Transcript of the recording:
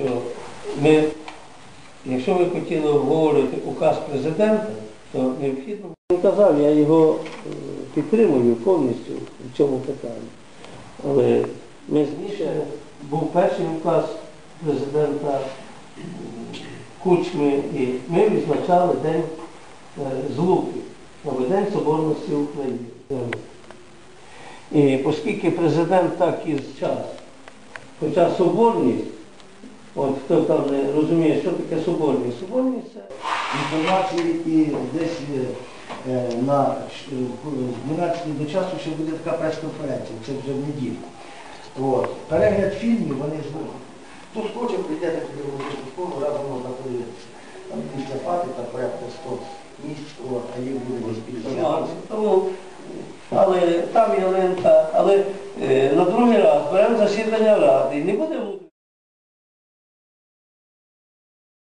що ми, якщо ви хотіли обговорити указ президента, то необхідно. Він казав, я його е, підтримую повністю в цьому питанні. Але ми зніше був перший указ президента Кучми, і ми відзначали День е, Злуки, або День Соборності України. І оскільки президент так і час, хоча соборність, от хто там не розуміє, що таке соборність, соборність це інформації і десь е, на ш- е, 12 до часу ще буде така прес-конференція, це вже в неділю. От. Перегляд фільмів вони ж будуть. Хто схоче, прийде так школу, разом можна подивитися. Там після пати, там порядка 100 місць, от, а їх буде Тому, але там ялинка, але е, на другий раз беремо засідання ради і не будемо.